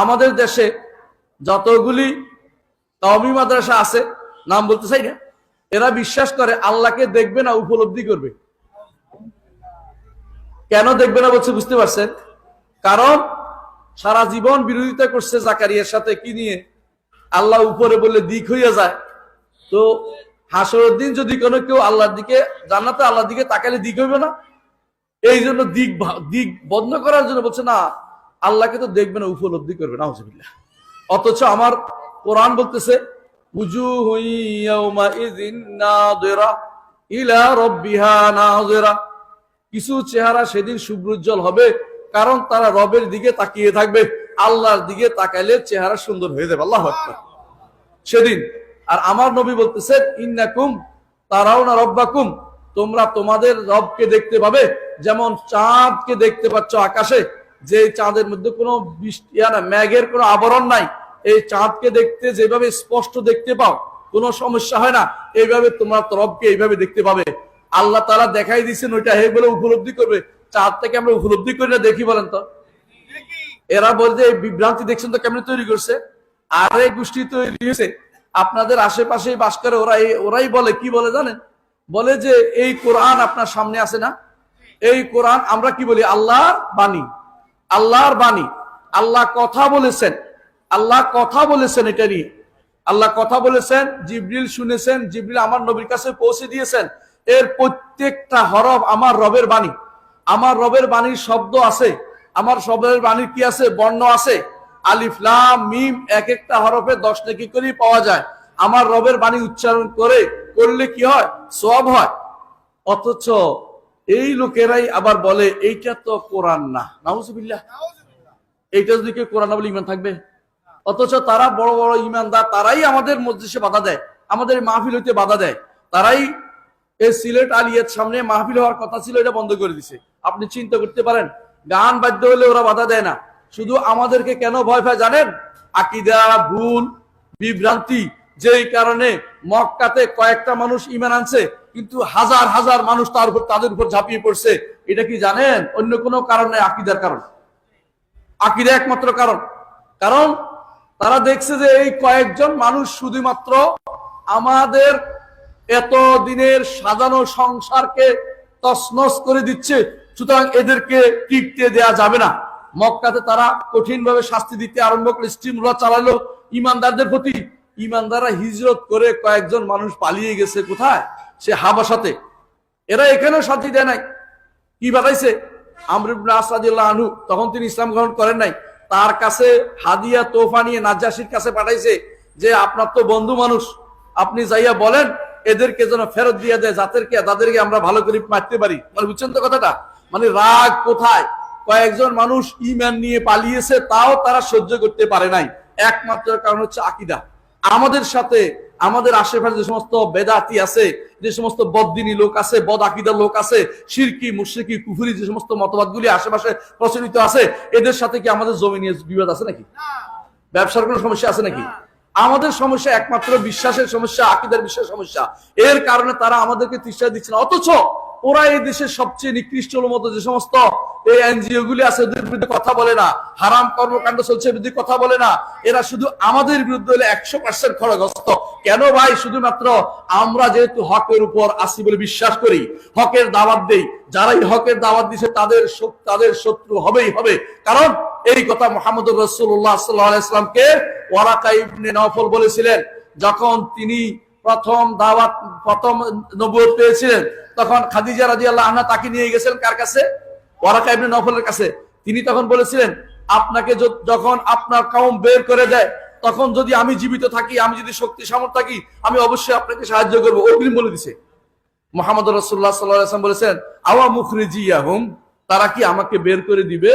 আমাদের দেশে যতগুলি কওমি মাদ্রাসা আছে, নাম বলতে চাই না, এরা বিশ্বাস করে আল্লাহকে দেখবে না, উপলব্ধি করবে। কেন দেখবে না বলছে বুঝতে পারছেন? কারণ সারা জীবন বিরোধিতা করছে জাকারিয়ার সাথে, কি নিয়ে? আল্লাহ উপরে বললে দিক হইয়া যায়। তো হাসরের দিন যদি কোনো কেউ আল্লাহর দিকে, জান্নাতে আল্লাহর দিকে তাকালে দিক হইবে না? এই জন্য দিক দিক বন্ধ করার জন্য বলছে, না আল্লাহকে তো দেখবে না, উপলব্ধি করবে না অথচ আমার কোরআন বলতেছে কিছু চেহারা সেদিন সুব্রুজ্জ্বল হবে, কারণ তারা রবের দিকে তাকিয়ে থাকবে, আল্লাহর দিকে তাকাইলে চেহারা সুন্দর হয়ে যাবে, আল্লাহ সেদিন, আর আমার নবী বলতেছেন ইন্নাকুম, তারাও না রব্বাকুম, তোমরা তোমাদের রবকে দেখতে পাবে, যেমন চাঁদকে দেখতে পাচ্ছ আকাশে যে চাঁদের মধ্যে কোনো বৃষ্টি ম্যাগের কোনো আবরণ নাই। এই চাঁদকে দেখতে যেভাবে স্পষ্ট দেখতে পাও, কোনো সমস্যা হয় না। এইভাবে তোমার তো রবকে এইভাবে দেখতে পাবে। আল্লাহ তারা দেখাই দিচ্ছেন ওইটা হে বলে উপলব্ধি করবে। চাঁদ থেকে আমরা উপলব্ধি করি না দেখি বলেন তো। এরা বলছে এই বিভ্রান্তি দেখছেন তো কেমন তৈরি করছে? আর এই গোষ্ঠী তৈরি হয়েছে। আপনাদের আশেপাশে বাস করে ওরা ওরাই বলে, কি বলে জানেন? বলে যে এই কোরআন আপনার সামনে আছে না? এই কোরআন আমরা কি বলি? আল্লাহর বাণী। আল্লাহর বাণী। আল্লাহ কথা বলেছেন। আল্লাহ কথা বলেছেন এটা নিয়ে। আল্লাহ কথা বলেছেন, জিবরিল শুনেছেন, জিবরিল আমার নবীর কাছে পৌঁছে দিয়েছেন। এর প্রত্যেকটা হরফ আমার রবের বাণী। আমার রবের বাণীর শব্দ আছে। আমার শব্দের বাণীর কি আছে? বর্ণ আছে। আলিফ, লাম, মিম এক একটা হরফে দশ নেকি করেই পাওয়া যায়। আমার রবের বাণী উচ্চারণ করে, করলে কি হয়? সব হয়। অথচ এই লোকেরাই আবার বলে এইটা তো কোরআন না। নাউজুবিল্লাহ। এইটা যদি কেউ কোরআন না বলে ইমান থাকবে। অথচ তারা বড় বড় ইমানদার তারাই আমাদের মসজিদে বাধা দেয় আমাদের মাহফিল হইতে বাধা দেয়। তারাই এই সিলেট আলিয়ার সামনে মাহফিল হওয়ার কথা ছিল এটা বন্ধ করে দিছে। আপনি চিন্তা করতে পারেন গান বাধ্য হলে ওরা বাধা দেয় না। শুধু আমাদেরকে কেন ভয় পায় জানেন? আকিদা ভুল বিভ্রান্তি যেই কারণে মক্কাতে কয়েকটা মানুষ ইমান আনছে। কিন্তু হাজার হাজার মানুষ তার উপর তাদের উপর ঝাঁপিয়ে পড়ছে। এটা কি জানেন? অন্য কোনো কারণে আকিদার কারণ। আকিদা একমাত্র কারণ। কারণ তারা দেখছে যে এই কয়েকজন মানুষ শুধুমাত্র আমাদের এত দিনের সাজানো সংসারকে তছনছ করে দিচ্ছে, সুতরাং এদেরকে টিকতে দেয়া যাবে না। মক্কাতে তারা কঠিন ভাবে শাস্তি দিতে আরম্ভ করে স্টিম রোলা চালালো ইমানদারদের প্রতি। ইমানদাররা হিজরত করে কয়েকজন মানুষ পালিয়ে গেছে কোথায়? সে হাবাসাতে এরা এখানেও শান্তি দেয় নাই। কি বাতাইছে? আনহু, তখন তিনি ইসলাম গ্রহণ করেন নাই। তার কাছে হাদিয়া তোফা নিয়ে নাজ্জাসির কাছে পাঠাইছে যে, আপনার তো বন্ধু মানুষ। আপনি যাইয়া বলেন, এদেরকে যেন ফেরত দিয়ে দেয়, যাদেরকে, তাদেরকে আমরা ভালো করে মারতে পারি। মানে বুঝছেন তো কথাটা? মানে রাগ কোথায়? কয়েকজন মানুষ ইমান নিয়ে পালিয়েছে, তাও তারা সহ্য করতে পারে নাই। একমাত্র কারণ হচ্ছে আকিদা। আমাদের সাথে আমাদের আশেপাশে যে সমস্ত বেদাতি আছে যে সমস্ত বদিনী লোক আছে বদ আকিদার লোক আছে সিরকি মুশরিকি কুফুরি যে সমস্ত মতবাদগুলি আশেপাশে প্রচলিত আছে এদের সাথে কি আমাদের জমি নিয়ে বিবাদ আছে নাকি? ব্যবসার কোনো সমস্যা আছে নাকি? আমাদের সমস্যা একমাত্র বিশ্বাসের সমস্যা আকিদার বিশ্বাসের সমস্যা। এর কারণে তারা আমাদেরকে তৃষ্ণা দিচ্ছে না। অথচ ওরা এই দেশের সবচেয়ে নিকৃষ্ট মতো যে সমস্ত এই এনজিও গুলি আছে ওদের বিরুদ্ধে কথা বলে না। হারাম কর্মকাণ্ড চলছে বিরুদ্ধে কথা বলে না। এরা শুধু আমাদের বিরুদ্ধে হলে একশো পার্সেন্ট খড়গস্ত কেন ভাই? শুধুমাত্র আমরা যেহেতু হকের উপর আসি বলে বিশ্বাস করি, হকের দাওয়াত দেই। যারাই হকের দাওয়াত দিছে, তাদের তাদের শত্রু হবেই হবে। কারণ এই কথা মোহাম্মদ রসুল্লাহ সাল্লাহামকে ওয়ারাকা ইবনে নফল বলেছিলেন। যখন তিনি প্রথম দাওয়াত, প্রথম নবুয়ত পেয়েছিলেন, তখন খাদিজা রাজি আল্লাহ আহনা তাকে নিয়ে গেছিলেন কার কাছে? ওয়ারাকা নফলের কাছে, তিনি তখন বলেছিলেন, আপনাকে যখন আপনার কাউম বের করে দেয়, তখন যদি আমি জীবিত থাকি, আমি যদি শক্তি সামর্থ্য থাকি, আমি অবশ্যই আপনাকে সাহায্য করব। অগ্রিম বলে দিছে। মোহাম্মদ রসুল্লাহ সাল্লাম বলেছেন, আওয়া মুখরিজি হুম তারা কি আমাকে বের করে দিবে?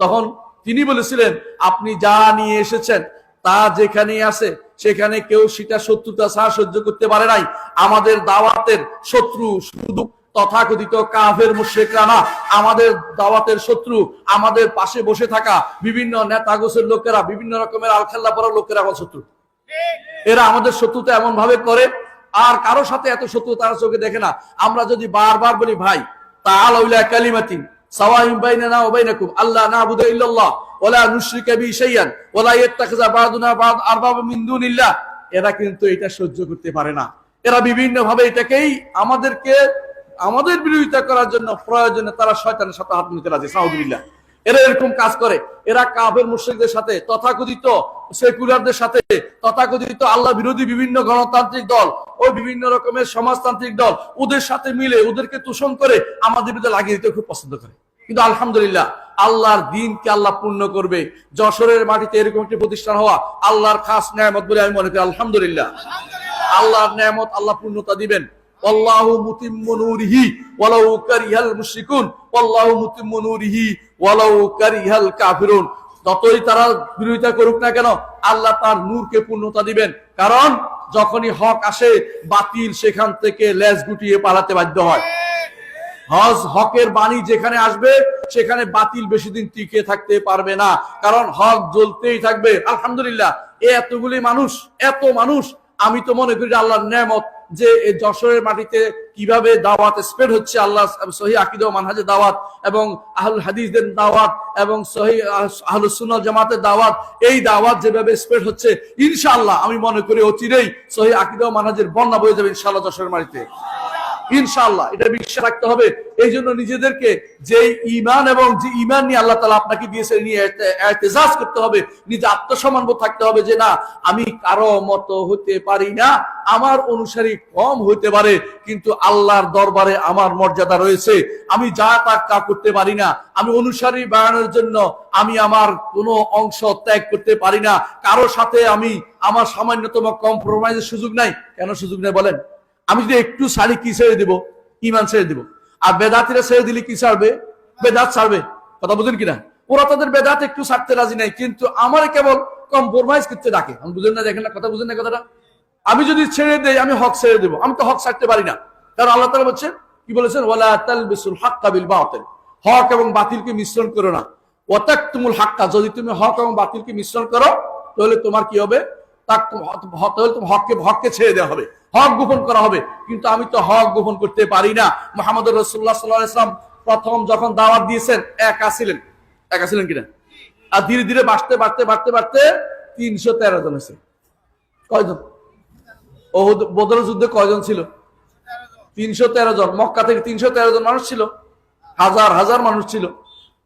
তখন তিনি বলেছিলেন, আপনি যা নিয়ে এসেছেন, তা যেখানে আছে, সেখানে কেউ সেটা শত্রুতা সহ্য করতে পারে নাই। আমাদের দাওয়াতের শত্রু শুধু তথাকথিত কাফের মুশ্রিকরা না আমাদের দাওয়াতের শত্রু, আমাদের পাশে বসে থাকা বিভিন্ন নেতা গোছের লোকেরা, বিভিন্ন রকমের আলখাল্লা পড়ার লোকেরা আমার শত্রু। এরা আমাদের শত্রুতা এমন ভাবে করে, আর কারও সাথে এত শত্রু তারা চোখে দেখে না। আমরা যদি বারবার বলি, ভাই এরা কিন্তু এটা সহ্য করতে পারে না। এরা বিভিন্ন ভাবে এটাকেই আমাদেরকে আমাদের বিরোধিতা করার জন্য প্রয়োজনে তারা শয়তানের সাথে হাত মিলাতে রাজি সাউদুল্লাহ এরা এরকম কাজ করে। এরা কাফের মুশ্রিকদের সাথে তথাকথিত সেকুলারদের সাথে তথাকথিত আল্লাহ বিরোধী বিভিন্ন গণতান্ত্রিক দল ও বিভিন্ন রকমের সমাজতান্ত্রিক দল, ওদের সাথে মিলে ওদেরকে তোষণ করে আমাদের বিরুদ্ধে লাগিয়ে দিতে খুব পছন্দ করে। কিন্তু আলহামদুলিল্লাহ, আল্লাহর দিনকে আল্লাহ পূর্ণ করবে। যশোরের মাটিতে এরকম একটি প্রতিষ্ঠান হওয়া আল্লাহর খাস ন্যায়ামত বলে আমি মনে করি, আলহামদুলিল্লাহ। আল্লাহর নিয়ামত আল্লাহ পূর্ণতা দিবেন। ওয়াল্লাহু মুতিম্মু নূরিহি ওয়ালাউ কারিহাল মুশরিকুন, ওয়াল্লাহু মুতিম্মু নূরিহি ওয়ালাউ কারিহাল কাফিরুন। যতই তারা বিরোধিতা করুক না কেন, আল্লাহ তার নূরকে পূর্ণতা দিবেন। কারণ যখনই হক আসে, বাতিল সেখান থেকে লেজ গুটিয়ে পালাতে বাধ্য হয়। হজ হকের বাণী যেখানে আসবে, সেখানে বাতিল বেশি দিন টিকে থাকতে পারবে না। কারণ হক জ্বলতেই থাকবে। আলহামদুলিল্লাহ এতগুলি মানুষ, এত মানুষ আমি তো মনে করি আল্লাহর নেয়ামত যে যশোরের মাটিতে কীভাবে দাওয়াত স্প্রেড হচ্ছে, আল্লাহ সহি আকিদ মানহাজের দাওয়াত এবং আহুল হাদিসদের দাওয়াত এবং সহি আহুল সুন্নাল জামাতের দাওয়াত, এই দাওয়াত যেভাবে স্প্রেড হচ্ছে, ইনশাআল্লাহ আমি মনে করি অচিরেই সহি আকিদ মানহাজের বন্যা বয়ে যাবে ইনশাআল্লাহ যশোরের মাটিতে। ইনশাআল্লাহ, এটা বিশ্বাস রাখতে হবে। এই জন্য নিজেদেরকে যে ইমান এবং যে ইমান নিয়ে আল্লাহ তালা আপনাকে দিয়েছে নিয়ে এতেজাজ করতে হবে, নিজে আত্মসম্মান থাকতে হবে যে, না, আমি কারও মতো হতে পারি না। আমার অনুসারী কম হইতে পারে, কিন্তু আল্লাহর দরবারে আমার মর্যাদা রয়েছে। আমি যা তা তা করতে পারি না। আমি অনুসারী বাড়ানোর জন্য আমি আমার কোনো অংশ ত্যাগ করতে পারি না। কারও সাথে আমি আমার সামান্যতম কম্প্রোমাইজের সুযোগ নাই। কেন সুযোগ নেই বলেন? আমি যদি একটু শাড়ি কি ছেড়ে দিব? ইমান ছেড়ে দিব। আর বেদাতিরা ছেড়ে দিলে কি ছাড়বে? বেদাত ছাড়বে। কথা বুঝেন কিনা? ওরা তাদের বেদাত একটু ছাড়তে রাজি নাই, কিন্তু আমার কেবল কম্প্রোমাইজ করতে ডাকে। আমি বুঝেন না, দেখেন না, কথা বুঝেন না কথাটা? আমি যদি ছেড়ে দেই, আমি হক ছেড়ে দেবো। আমি তো হক ছাড়তে পারি না। কারণ আল্লাহ তালা বলছেন কি বলেছেন? ওয়ালা তালবিসুল হাক্কা বাতিল। হক এবং বাতিলকে মিশ্রণ করো না। ওয়াতাক তুমুল হাক্কা, যদি তুমি হক এবং বাতিলকে মিশ্রণ করো, তাহলে তোমার কি হবে? তাক- তাহলে তোমার হককে হককে ছেড়ে দেওয়া হবে। হক গোপন করা হবে। কিন্তু আমি তো হক গোপন করতে পারি না। মোহাম্মদ রসুল্লাহ সাল্লাহ প্রথম যখন দাওয়াত দিয়েছেন, একা ছিলেন। একা ছিলেন কিনা? আর ধীরে ধীরে বাড়তে বাড়তে বাড়তে বাড়তে তিনশো তেরো জন আছে কয়জন? ও বদর যুদ্ধে কয়জন ছিল? তিনশো তেরো জন। মক্কা থেকে তিনশো তেরো জন মানুষ ছিল। হাজার হাজার মানুষ ছিল।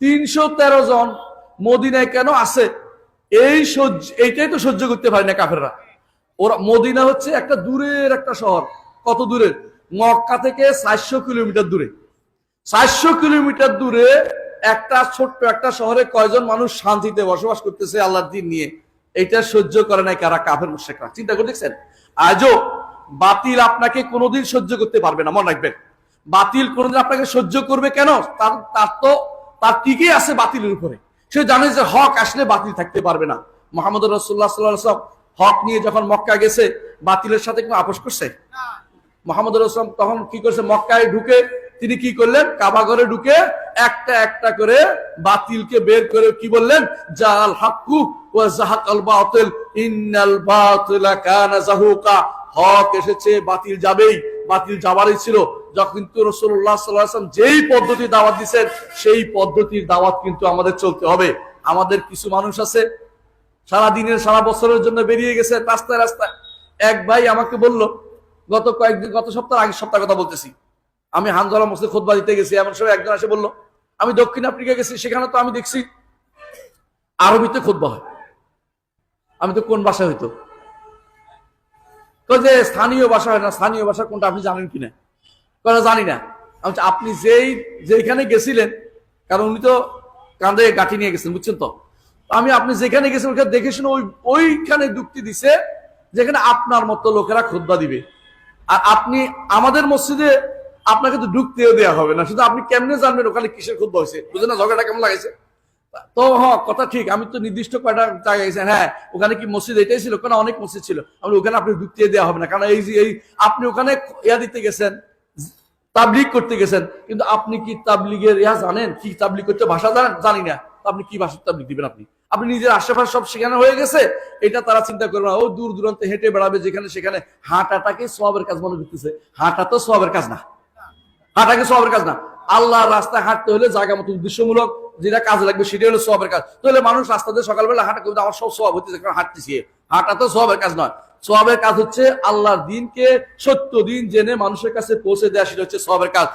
তিনশো তেরো জন মদিনায় কেন আছে? এই সহ্য, এইটাই তো সহ্য করতে পারে না কাফেররা। ওরা মদিনা হচ্ছে একটা দূরের একটা শহর। কত দূরের মক্কা থেকে চারশো কিলোমিটার দূরে। চারশো কিলোমিটার দূরে একটা ছোট্ট একটা শহরে কয়জন মানুষ শান্তিতে বসবাস করতেছে আল্লাহর দিন নিয়ে? এটা সহ্য করে নাই কারা? কাফের মুশেকরা চিন্তা করে দেখছেন? আজও বাতিল আপনাকে কোনোদিন সহ্য করতে পারবে না, মনে রাখবেন। বাতিল কোনোদিন আপনাকে সহ্য করবে কেন? তার তার তো, তার টিকে আছে বাতিলের উপরে। সে জানে যে হক আসলে বাতিল থাকতে পারবে না। মোহাম্মদ রসুল্লাহ সাল্লাহ হক নিয়ে যখন মক্কা গেছে বাতিলের সাথে কোনো আপোষ করছে? মোহাম্মদ রসুলাম তখন কি করছে? মক্কায় ঢুকে তিনি কি করলেন? কাবা ঘরে ঢুকে একটা একটা করে বাতিলকে বের করে কি বললেন? জাল হাক্কু ওয়া জাহাকাল বাতিল ইন্নাল বাতিলা কানা জাহুকা। হক এসেছে বাতিল যাবেই। বাতিল যাবারই ছিল, যখন কিন্তু রসুল্লাহ সাল্লাহ আসলাম যেই পদ্ধতি দাওয়াত দিচ্ছেন সেই পদ্ধতির দাওয়াত কিন্তু আমাদের চলতে হবে। আমাদের কিছু মানুষ আছে, সারা দিনের, সারা বছরের জন্য বেরিয়ে গেছে রাস্তায় রাস্তায়। এক ভাই আমাকে বলল, গত কয়েকদিন, গত সপ্তাহ আগের সপ্তাহ কথা বলতেছি। আমি হানজলা মসজিদ খোদবা দিতে গেছি, এমন সময় একজন এসে বলল, আমি দক্ষিণ আফ্রিকা গেছি, সেখানে তো আমি দেখছি আরবিতে খোদবা হয়। আমি তো কোন বাসায় হইতো? তো যে স্থানীয় ভাষা হয় না, স্থানীয় ভাষা কোনটা আপনি জানেন কিনা? কথা জানি না। আপনি যেই যেখানে গেছিলেন, কারণ উনি তো কাঁধে গাঠি নিয়ে গেছেন, বুঝছেন তো? আমি আপনি যেখানে গেছেন ওখানে দেখে শুনে ওই, ওইখানে যুক্তি দিছে, যেখানে আপনার মতো লোকেরা খুদ্া দিবে। আর আপনি আমাদের মসজিদে আপনাকে তো ঢুকতেও দেওয়া হবে না। শুধু আপনি কেমনে জানবেন ওখানে কিসের খুদ্া হয়েছে? বুঝলেন না, ঝগড়াটা কেমন লাগেছে তো হ, কথা ঠিক, আমি তো নির্দিষ্ট কয়টা জায়গায় গেছেন হ্যাঁ ওখানে কি মসজিদ এটাই ছিল কেন অনেক মসজিদ ছিল, আমি ওখানে আপনি ঢুকতে দেওয়া হবে না, কারণ এই যে, এই আপনি ওখানে ইয়া দিতে গেছেন, তাবলিগ করতে গেছেন, কিন্তু আপনি কি তাবলিগের ইয়া জানেন? কি তাবলিগ করতে ভাষা জানেন? জানি না আপনি কি ভাষার তাবলিগ দিবেন আপনি? আপনি নিজের আশেপাশে সব সেখানে হয়ে গেছে, এটা তারা চিন্তা করবে না, ও দূর দূরান্তে হেঁটে বেড়াবে যেখানে সেখানে, হাঁটাটাকে সবের কাজ মনে করতেছে, হাঁটা তো সবের কাজ না, হাঁটাকে সবের কাজ না আল্লাহর রাস্তায় হাঁটতে হলে জায়গা মতো উদ্দেশ্যমূলক যেটা কাজে লাগবে সেটা হলো সবের কাজ। তাহলে মানুষ রাস্তা দিয়ে সকালবেলা হাঁটা করবে আমার সব সব হতে কারণ হাঁটতেছি। হাঁটা তো সবের কাজ নয়। সবের কাজ হচ্ছে আল্লাহর দিনকে সত্য দিন জেনে মানুষের কাছে পৌঁছে দেওয়া সেটা হচ্ছে সবের কাজ।